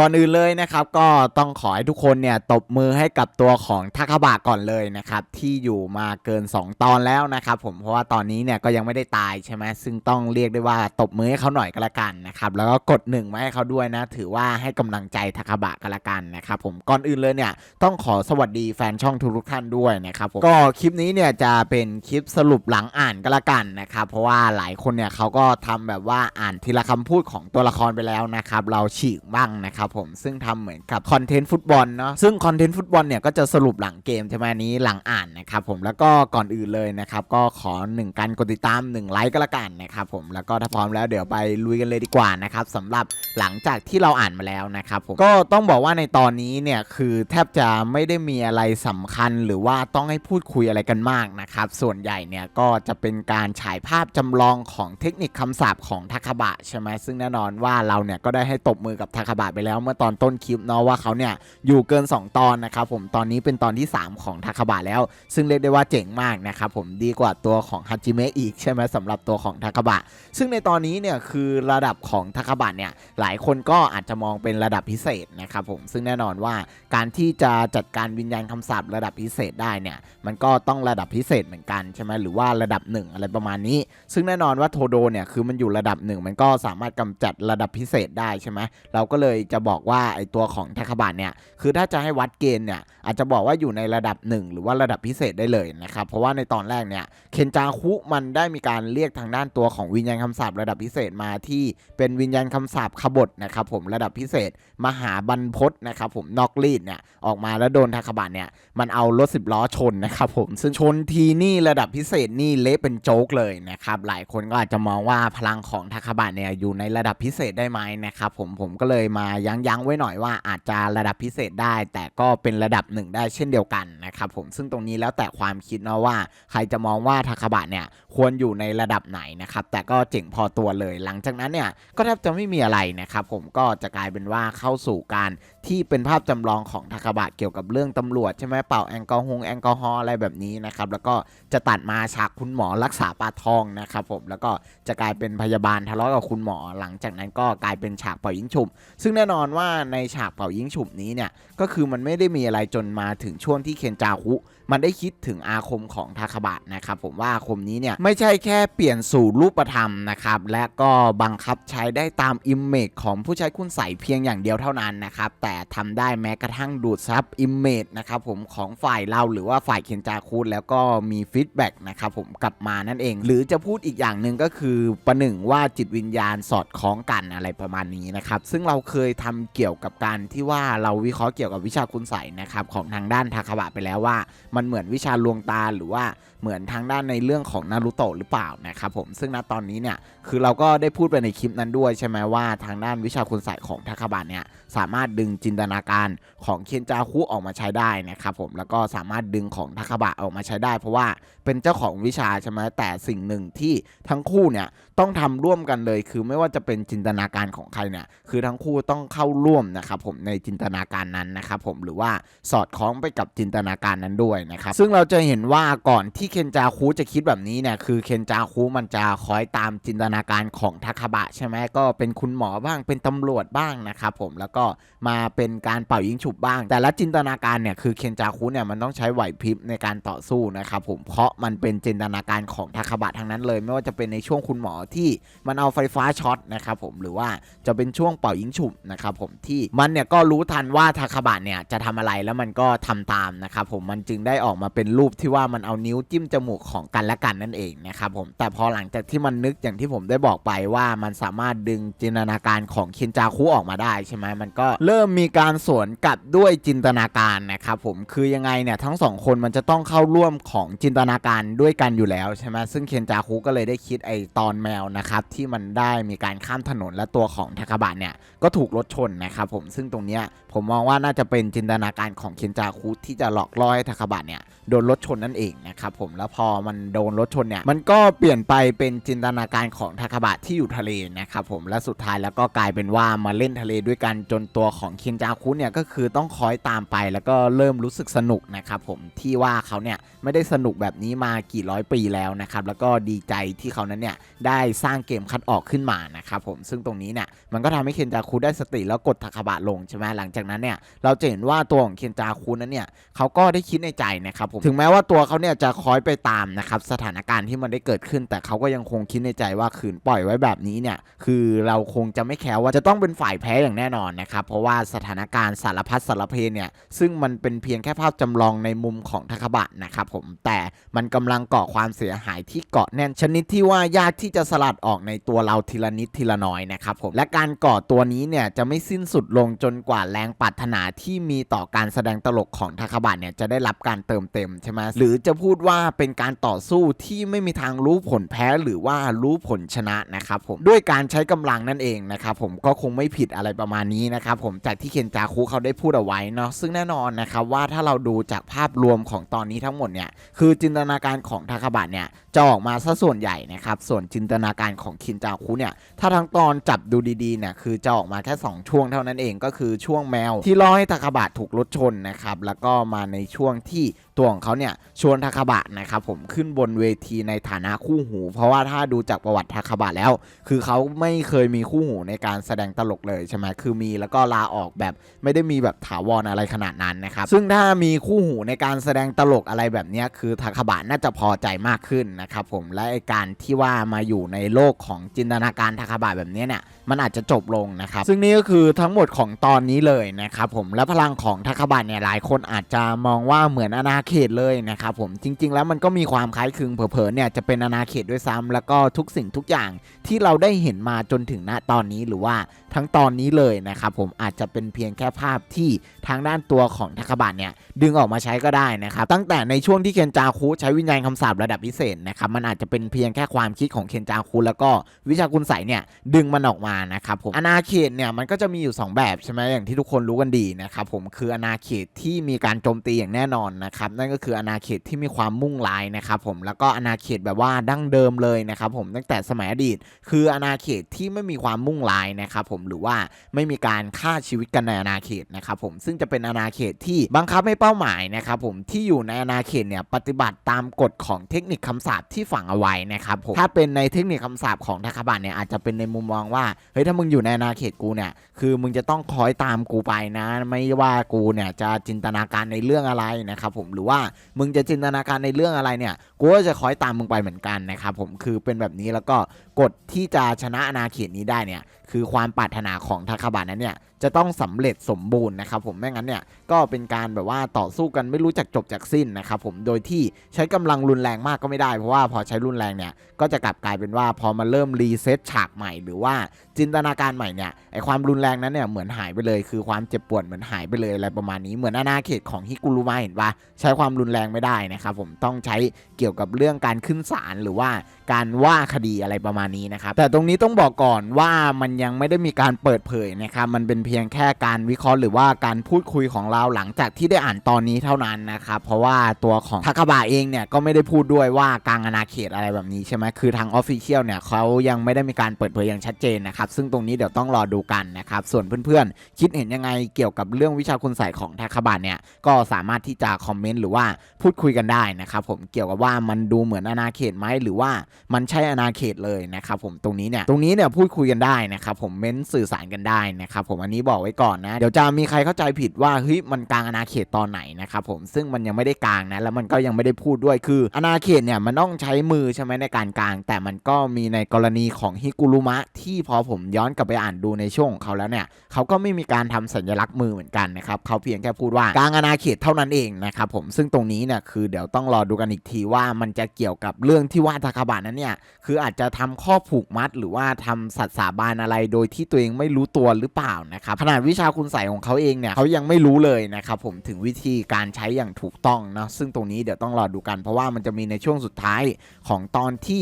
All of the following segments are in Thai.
ก่อนอื่นเลยนะครับก็ต้องขอให้ทุกคนเนี่ยตบมือให้กับตัวของทาคาบะก่อนเลยนะครับที่อยู่มาเกิน 2 ตอนแล้วนะครับผมเพราะว่าตอนนี้เนี่ยก็ยังไม่ได้ตายใช่ไหมซึ่งต้องเรียกได้ว่าตบมือให้เขาหน่อยก็แล้วกันนะครับแล้วก็กดหนึ่งมาให้เขาด้วยนะ ถือว่าให้กำลังใจทาคาบะก็แล้วกันนะครับผมก่อนอื่นเลยเนี่ยต้องขอสวัสดีแฟนช่องทุกท่านด้วยนะครับผมก็คลิปนี้เนี่ยจะเป็นคลิปสรุปหลังอ่านก็แล้วกันนะครับเพราะว่าหลายคนเนี่ยเขาก็ทำแบบว่าอ่านทีละคำพูดของตัวละครไปแล้วนะครับเราฉีกบ้างนะครับผมซึ่งทำเหมือนกับคอนเทนต์ฟุตบอลเนาะซึ่งคอนเทนต์ฟุตบอลเนี่ยก็จะสรุปหลังเกมใช่ไหมนี้หลังอ่านนะครับผมแล้วก็ก่อนอื่นเลยนะครับก็ขอหนึ่งการกดติดตามหนึ่งไลค์ก็แล้วกันนะครับผมแล้วก็ถ้าพร้อมแล้วเดี๋ยวไปลุยกันเลยดีกว่านะครับสำหรับหลังจากที่เราอ่านมาแล้วนะครับผมก็ต้องบอกว่าในตอนนี้เนี่ยคือแทบจะไม่ได้มีอะไรสำคัญหรือว่าต้องให้พูดคุยอะไรกันมากนะครับส่วนใหญ่เนี่ยก็จะเป็นการฉายภาพจำลองของเทคนิคคำศัพท์ของทาคาบะใช่ไหมซึ่งแน่นอนว่าเราเนี่ยก็ได้ให้ตบมือกับทาคาบะไปแล้วเมื่อตอนต้นคลิปเนาะว่าเขาเนี่ยอยู่เกิน 2 ตอนนะครับผมตอนนี้เป็นตอนที่ 3 ของทาคาบะแล้ว ซึ่งเรียกได้ว่าเจ๋งมากนะครับผมดีกว่าตัวของฮัจิเมะอีกใช่ไหมสำหรับตัวของทาคาบะ ซึ่งในตอนนี้เนี่ยคือระดับของทาคาบะเนี่ยหลายคนก็อาจจะมองเป็นระดับพิเศษนะครับผมซึ่งแน่นอนว่าการที่จะจัดการวิญญาณคำสาประดับพิเศษได้เนี่ยมันก็ต้องระดับพิเศษเหมือนกันใช่ไหมหรือว่าระดับหนึ่งอะไรประมาณนี้ ซึ่งแน่นอนว่าโทโดเนี่ยคือมันอยู่ระดับหนึ่งมันก็สามารถกำจัดระดับพิเศษได้ใช่ไหมเราก็เลยจะบอกว่าไอตัวของทาคาบะเนี่ยคือถ้าจะให้วัดเกณฑ์เนี่ยอาจจะบอกว่าอยู่ในระดับหนึ่งหรือว่าระดับพิเศษได้เลยนะครับเพราะว่าในตอนแรกเนี่ยเคนจาคุมันได้มีการเรียกทางด้านตัวของวิญญาณคำสาประดับพิเศษมาที่เป็นวิญญาณคำสาปขบฏนะครับผมระดับพิเศษ มหาบรรพตนะครับผมนอกลีดเนี่ยออกมาแล้วโดนทาคาบะเนี่ยมันเอารถสิบล้อชนนะครับผมซึ่งชนทีนี่ระดับพิเศษนี่เละเป็นโจ๊กเลยนะครับหลายคนก็อาจจะมองว่าพลังของทาคาบะเนี่ยอยู่ในระดับพิเศษได้ไหมนะครับผมผมก็เลยมายั้งยั้งๆไว้หน่อยว่าอาจจะระดับพิเศษได้ แต่ก็เป็นระดับหนึ่งได้เช่นเดียวกันนะครับผมซึ่งตรงนี้แล้วแต่ความคิดเนาะว่า ใครจะมองว่าทาคาบะเนี่ยควรอยู่ในระดับไหนนะครับแต่ก็เจ๋งพอตัวเลย หลังจากนั้นเนี่ยก็แทบจะไม่มีอะไรนะครับผมก็จะกลายเป็นว่าเข้าสู่การที่เป็นภาพจำลองของทาคาบะเกี่ยวกับเรื่องตำรวจใช่ไหมเป่าแอลกอฮอล์แอลกอฮอล์อะไรแบบนี้นะครับแล้วก็จะตัดมาฉากคุณหมอรักษาปลาทองนะครับผมแล้วก็จะกลายเป็นพยาบาลทะเลาะกับคุณหมอ หลังจากนั้นก็กลายเป็นฉากเป่ายิงฉุบซึ่งแน่นอนว่าในฉากเป่ายิงฉุบนี้เนี่ย ก็คือมันไม่ได้มีอะไรจนมาถึงช่วงที่เคนจาคุมันได้คิดถึงอาคมของทาคาบะนะครับผมว่าอาคมนี้เนี่ย ไม่ใช่แค่เปลี่ยนสู่รูปธรรมนะครับ และก็บังคับใช้ได้ตามอิมเมจของผู้ใช้คุณใส่เพียงอย่างเดียวเท่านั้นนะครับ แต่ทำได้แม้กระทั่งดูดซับอิมเมจนะครับผมของฝ่ายเราหรือว่าฝ่ายเคนจาคุแล้วก็มีฟีดแบ็กนะครับผมกลับมานั่นเอง หรือจะพูดอีกอย่างหนึ่งก็คือประหนึ่งว่าจิตวิญญาณสอดคล้องกันอะไรประมาณนี้นะครับซึ่งเราเคยทำเกี่ยวกับการที่ว่าเราวิเคราะห์เกี่ยวกับวิชาคุณใสนะครับของทางด้านทาคาบะไปแล้วว่า มันเหมือนวิชาลวงตาหรือว่าเหมือนทางด้านในเรื่องของนารูโตะหรือเปล่านะครับผมซึ่งณตอนนี้เนี่ยคือเราก็ได้พูดไปในคลิปนั้นด้วยใช่ไหมว่าทางด้านวิชาคุณใส่ของทาคาบะเนี่ยสามารถดึงจินตนาการของเคนจาคุออกมาใช้ได้นะครับผมแล้วก็สามารถดึงของทาคาบะออกมาใช้ได้ เพราะว่าเป็นเจ้าของวิชาใช่ไหมแต่สิ่งหนึ่งที่ทั้งคู่เนี่ยต้องทำร่วมกันเลย คือไม่ว่าจะเป็นจินตนาการของใครเนี่ยคือทั้งคู่ต้องเข้าร่วมนะครับผมในจินตนาการนั้นนะครับผมหรือว่าสอดคล้องไปกับจินตนาการนั้นด้วยนะครับซึ่งเราจะเห็นว่าก่อนที่เคนจาคุจะคิดแบบนี้เนี่ยคือเคนจาคุมันจะคอยตามจินตนาการของทาคาบะใช่ไหมก็เป็นคุณหมอบ้างเป็นตำรวจบ้างนะครับผมแล้วก็มาเป็นการเป่ายิงฉุบบ้าง แต่ละจินตนาการเนี่ยคือเคนจาคุเนี่ยมันต้องใช้ไหวพริบในการต่อสู้นะครับผมเพราะมันเป็นจินตนาการของทาคาบะทั้งนั้นเลย ไม่ว่าจะเป็นในช่วงคุณหมอที่มันเอาไฟฟ้าช็อตนะครับผมหรือว่าจะเป็นช่วงเป่ายิงฉุบนะครับผมที่มันเนี่ยก็รู้ทันว่าทาคาบะเนี่ยจะทำอะไรแล้วมันก็ทำตามนะครับผมมันจึงได้ออกมาเป็นรูปที่ว่ามันเอานิ้วจิ้มจมูกของกันและกันนั่นเองนะครับผมแต่พอหลังจากที่มันนึกอย่างที่ผมได้บอกไปว่ามันสามารถดึงจินตนาการของเคนจาคุออกมาได้ใช่ไหมมันก็เริ่มมีการสวนกลับด้วยจินตนาการนะครับผมคือยังไงเนี่ยทั้งสองคนมันจะต้องเข้าร่วมของจินตนาการด้วยกันอยู่แล้วใช่ไหมซึ่งเคนจาคุก็เลยได้คิดไอตอนแมวนะครับที่มันได้มีการข้ามถนนและตัวของทาคาบะเนี่ยก็ถูกรถชนนะครับผมซึ่งตรงเนี้ยผมมองว่าน่าจะเป็นจินตนาการของเคนจาคุที่จะหลอกล่อให้ทาคาบะเนี่ยโดนรถชนนั่นเองนะครับผมผมแล้วพอมันโดนรถชนเนี่ยมันก็เปลี่ยนไปเป็นจินตนาการของทาคาบะที่อยู่ทะเลนะครับผมและสุดท้ายแล้วก็กลายเป็นว่ามาเล่นทะเลด้วยกันจนตัวของเคนจาคุเนี่ยก็คือต้องคอยตามไปแล้วก็เริ่มรู้สึกสนุกนะครับผมที่ว่าเขาเนี่ยไม่ได้สนุกแบบนี้มากี่ร้อยปีแล้วนะครับแล้วก็ดีใจที่เขานั้นเนี่ยได้สร้างเกมคัดออกขึ้นมานะครับผมซึ่งตรงนี้เนี่ยมันก็ทำให้เคนจาคุได้สติแล้วกดทาคาบะลงใช่ไหมหลังจากนั้นเนี่ยเราจะเห็นว่าตัวของเคนจาคุนั้นเนี่ยเขาก็ได้คิดในใจนะครับผมถึงแม้ว่าตัวเขาเนี่ยจะคอยไปตามนะครับสถานการณ์ที่มันได้เกิดขึ้น แต่เขาก็ยังคงคิดในใจว่าขืนปล่อยไว้แบบนี้เนี่ยคือเราคงจะไม่แคร์ว่าจะต้องเป็นฝ่ายแพ้อย่างแน่นอนนะครับเพราะว่าสถานการณ์สารพัดสารเพเนี่ยซึ่งมันเป็นเพียงแค่ภาพจำลองในมุมของทาคบะนะครับผมแต่มันกำลังก่อความเสียหายที่เกาะแน่นชนิดที่ว่ายากที่จะสลัดออกในตัวเราทีละนิดทีละน้อยนะครับผมและการก่อตัวนี้เนี่ยจะไม่สิ้นสุดลงจนกว่าแรงปรารถนาที่มีต่อการแสดงตลกของทาคบะเนี่ยจะได้รับการเติมเต็มใช่ไหมหรือจะพูดว่าเป็นการต่อสู้ที่ไม่มีทางรู้ผลแพ้หรือว่ารู้ผลชนะนะครับผมด้วยการใช้กำลังนั่นเองนะครับผมก็คงไม่ผิดอะไรประมาณนี้นะครับผมจากที่เคนจาคุเขาได้พูดเอาไว้เนาะซึ่งแน่นอนนะครับว่าถ้าเราดูจากภาพรวมของตอนนี้ทั้งหมดเนี่ยคือจินตนาการของทาคาบะเนี่ยจะออกมาซะส่วนใหญ่นะครับส่วนจินตนาการของคินจาคุเนี่ยถ้าทั้งตอนจับดูดีๆเนี่ยคือจะออกมาแค่ 2 ช่วงเท่านั้นเองก็คือช่วงแมว ที่ล่อให้ทาคาบะถูกรถชนนะครับแล้วก็มาในช่วงที่ตัวของเขาเนี่ยชวนทาคาบะนะครับผมขึ้นบนเวทีในฐานะคู่หู เพราะว่าถ้าดูจากประวัติทาคาบะแล้ว คือเขาไม่เคยมีคู่หูในการแสดงตลกเลยใช่ไหมคือมีแล้วก็ลาออกแบบไม่ได้มีแบบถาวรอะไรขนาดนั้นนะครับซึ่งถ้ามีคู่หูในการแสดงตลกอะไรแบบนี้คือทาคาบะน่าจะพอใจมากขึ้นนะครับผมและไอการที่ว่ามาอยู่ในโลกของจินตนาการทาคาบะแบบนี้เนี่ยมันอาจจะจบลงนะครับซึ่งนี่ก็คือทั้งหมดของตอนนี้เลยนะครับผมและพลังของทาคาบะเนี่ยหลายคนอาจจะมองว่าเหมือนอาณาเขตเลยนะครับผมจริง ๆ แล้วมันก็มีความคล้ายคลึงเผลอๆเนี่ยจะเป็นอาณาเขตด้วยซ้ำแล้วก็ทุกสิ่งทุกอย่างที่เราได้เห็นมาจนถึงณตอนนี้หรือว่าทั้งตอนนี้เลยนะครับผมอาจจะเป็นเพียงแค่ภาพที่ทางด้านตัวของทาคาบะเนี่ยดึงออกมาใช้ก็ได้นะครับตั้งแต่ในช่วงที่เคนจาคุใช้วิญญาณคำสาประดับพิเศษนะครับมันอาจจะเป็นเพียงแค่ความคิดของเคนจาคุแล้วก็วิชาคุณใสเนี่ยดึงมันออกมานะครับผมอาณาเขตเนี่ยมันก็จะมีอยู่ 2 แบบใช่ไหมอย่างที่ทุกคนรู้กันดีนะครับผมคืออาณาเขตที่มีการโจมตีอย่างแน่นอนนะครับนั่นก็คืออาณาเขตที่มีความมุ่งร้ายนะครับผมแล้วก็อาณาเขตแบบว่าดั้งเดิมเลยนะครับผมตั้งแต่สมัยอดีต คืออาณาเขตที่ไม่มีความมุ่งร้ายนะครับผมหรือว่าไม่มีการฆ่าชีวิตกันในอาณาเขตนะครับผมซึ่งจะเป็นอาณาเขตที่บังคับให้เป้าหมายนะครับผมที่อยู่ในอาณาเขตเนี่ยปฏิบัติตามกฎของเทคนิคคำสาปที่ฝังเอาไว้นะครับผมถ้าเป็นในเทคนิคคำสาปของทาคาบะเนี่ยอาจจะเป็นในมุมมองว่าเฮ้ยถ้ามึงอยู่ในอาณาเขตกูเนี่ยคือมึงจะต้องคอยตามกูไปนะ ไม่ว่ากูเนี่ยจะจินตนาการในเรื่องอะไรนะครับผมหรือว่ามึงจะจินตนาการในเรื่องอะไรเนี่ยกูก็จะคอยตามมึงไปเหมือนกันนะครับผมคือเป็นแบบนี้แล้วก็ กฎที่จะชนะอาณาเขตนี้ได้เนี่ยคือความปรารถนาของทาคาบะนั้นเนี่ยจะต้องสำเร็จสมบูรณ์นะครับผมไม่งั้นเนี่ยก็เป็นการแบบว่าต่อสู้กันไม่รู้จักจบจากสิ้นนะครับผมโดยที่ใช้กำลังรุนแรงมากก็ไม่ได้เพราะว่าพอใช้รุนแรงเนี่ยก็จะกลับกลายเป็นว่าพอมาเริ่มรีเซ็ตฉากใหม่หรือว่าจินตนาการใหม่เนี่ยไอความรุนแรงนั้นเนี่ยเหมือนหายไปเลย คือความเจ็บปวดเหมือนหายไปเลยอะไรประมาณนี้เหมือนอาณาเขตของฮิกุรุมะเห็นปะใช้ความรุนแรงไม่ได้นะครับผมต้องใช้เกี่ยวกับเรื่องการขึ้นศาลหรือว่า การว่าคดีอะไรประมาณนี้นะครับ แต่ตรงนี้ต้องบอกก่อนว่ามันยังไม่ได้มีการเปิดเผยนะครับ มันเป็นเพียงแค่การวิเคราะห์หรือว่าการพูดคุยของเราหลังจากที่ได้อ่านตอนนี้เท่านั้นนะครับ เพราะว่าตัวของทาคาบะเองเนี่ยก็ไม่ได้พูดด้วยว่ากลางอาณาเขตอะไรแบบนี้ใช่ไหมคือทางออฟฟิเชียลเนี่ยเขายังไม่ได้มีการเปิดเผยอย่างชัดเจนนะครับ ซึ่งตรงนี้เดี๋ยวต้องรอดูกันนะครับ ส่วนเพื่อนๆ คิดเห็นยังไงเกี่ยวกับเรื่องวิชาคุณใส่ของทาคาบะเนี่ย ก็สามารถที่จะคอมเมนต์หรือว่าพูดคุยกันได้นะครับผม เกี่ยวกับว่ามันดูเหมือนอาณาเขตไหมหรือว่ามันใช่อาณาเขตเลยนะครับผมตรงนี้เนี่ยตรงนี้เนี่ยพูดคุยกันได้นะครับผมเม้นสื่อสารกันได้นะครับผมอันนี้บอกไว้ก่อนนะ เดี๋ยวจะมีใครเข้าใจผิดว่าเฮ้ยมันกลางอาณาเขตตอนไหนนะครับผมซึ่งมันยังไม่ได้กลางนะแล้วมันก็ยังไม่ได้พูดด้วยคืออาณาเขตเนี่ยมันต้องใช้มือใช่ไหมในการกลาง แต่มันก็มีในกรณีของฮิกุรุมะที่พอผมย้อนกลับไปอ่านดูในช่วงของเขาแล้วเนี่ยเขาก็ไม่มีการทำสัญลักษณ์มือเหมือนกันนะครับเขาเพียงแค่พูดว่ากลางอาณาเขตเท่านั้นเองนะครับผมซึ่งตรงนี้เนี่ยคือเดี๋ยวต้องรอดูกันอีกทีว่ามันจะเกี่ยวกับเรื่องที่ว่าทาคาบะนั้นเนี่ยคืออาจจะทำข้อผูกมัด หรือว่าทำสัตย์สาบานอะไรโดยที่ตัวเองไม่รู้ตัวหรือเปล่านะครับขนาดวิชาคุณใสยของเขาเองเนี่ยเขายังไม่รู้เลยนะครับผมถึงวิธีการใช้อย่างถูกต้องเนาะซึ่งตรงนี้เดี๋ยวต้องรอดูกัน เพราะว่ามันจะมีในช่วงสุดท้ายของตอนที่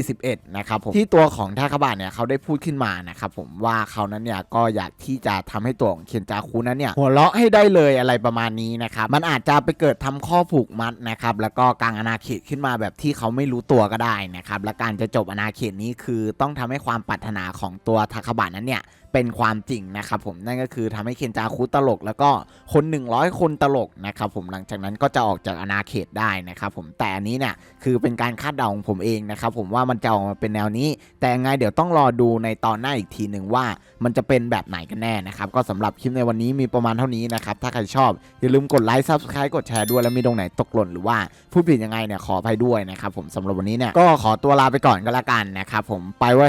241นะครับผมที่ตัวของท่าคาบะเนี่ยเขาได้พูดขึ้นมานะครับผมว่าเขานั้นเนี่ยก็อยากที่จะทำให้ตัวของเคนจาคุนั้นเนี่ยหัวเราะให้ได้เลยอะไรประมาณนี้นะครับมันอาจจะไปเกิดทำข้อผูกมัดนะครับแล้วก็กลางอาณาเขตขึ้นมาแบบที่เขาไม่รู้ตัวก็ได้นะครับและการจะจบอาณาเขตนี้คือต้องทำให้ความปรารถนาของตัวทาคาบะนั้นเนี่ย เป็นความจริงนะครับผมนั่นก็คือทำให้เคนจาคุตลก แล้วก็คน 100 คนตลกนะครับผมหลังจากนั้นก็จะออกจากอาณาเขตได้นะครับผมแต่อันนี้เนี่ยคือเป็นการคาดเดาของผมเองนะครับผมว่ามันจะออกมาเป็นแนวนี้ แต่ยังไงเดี๋ยวต้องรอดูในตอนหน้าอีกทีหนึ่งว่ามันจะเป็นแบบไหนกันแน่นะครับก็สำหรับคลิปในวันนี้มีประมาณเท่านี้นะครับถ้าใครชอบอย่าลืมกดไลค์ซับสไครต์กดแชร์ด้วยแล้วมีตรงไหนตกหล่นหรือว่าพูดผิดยังไงเนี่ยขออภัยด้วยนะครับผมสำหรับวันนี้เนี่ยก็ขอตัวลาไปก่อนก็แล้วกันนะครับผมไปเว้